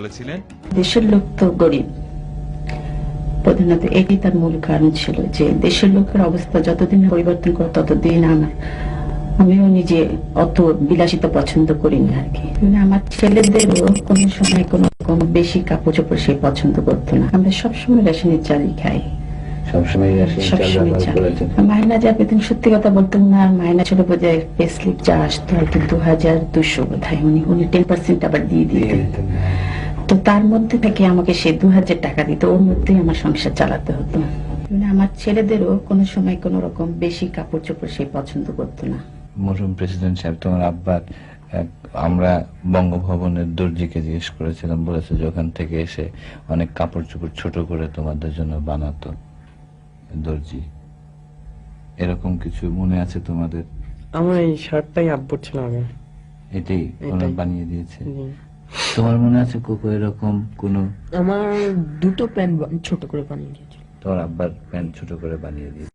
বলেছিলেন? দেশের লোক তো গরিব। প্রধানত এটি তার মূল কারণ ছিল যে দেশের লোকের অবস্থা যতদিন পরিবর্তন করে ততদিন আমার আমিও নিজে অত বিলাসিতা পছন্দ করি না আর কি। আমার ছেলেদেরও কোনো সময় কোনো রকম বেশি কাপড় চোপড় সে পছন্দ করতো না। আমরা সবসময় রেশনের চালই খাই। সবসময় মাইনা যা পেতেন সত্যি কথা বলতেন না আর মাইনা ছিল বোধহয় পে স্লিপ যা আসতো আর কি দু হাজার দুশো বোধ হয় উনি উনি টেন পার্সেন্ট আবার দিয়ে দিয়ে দিতেন দিতেন। তো তার মধ্যে থেকে আমাকে সে দু হাজার টাকা দিত ওর মধ্যেই আমার সংসার চালাতে হতো। মানে আমার ছেলেদেরও কোনো সময় কোনো রকম বেশি কাপড় চোপড় সে পছন্দ করতো না। মরহুম প্রেসিডেন্ট সাহেব তোমার আব্বার আমরা বঙ্গভবনের দর্জিকে জিজ্ঞেস করেছিলাম বলেছে যে ওখান থেকে এসে অনেক কাপড় চোপড় ছোট করে তোমাদের জন্য বানাতো দর্জি। এরকম কিছু মনে আছে তোমাদের? আমার এই শার্টটাই আব্বুর ছিল আগে। এটাই? বানিয়ে দিয়েছে? জি। তোমার মনে আছে কোকো এরকম কোন? আমার দুটো প্যান্ট ছোট করে বানিয়ে দিয়েছিল। তোমার আব্বার প্যান্ট ছোট করে বানিয়ে দিয়েছে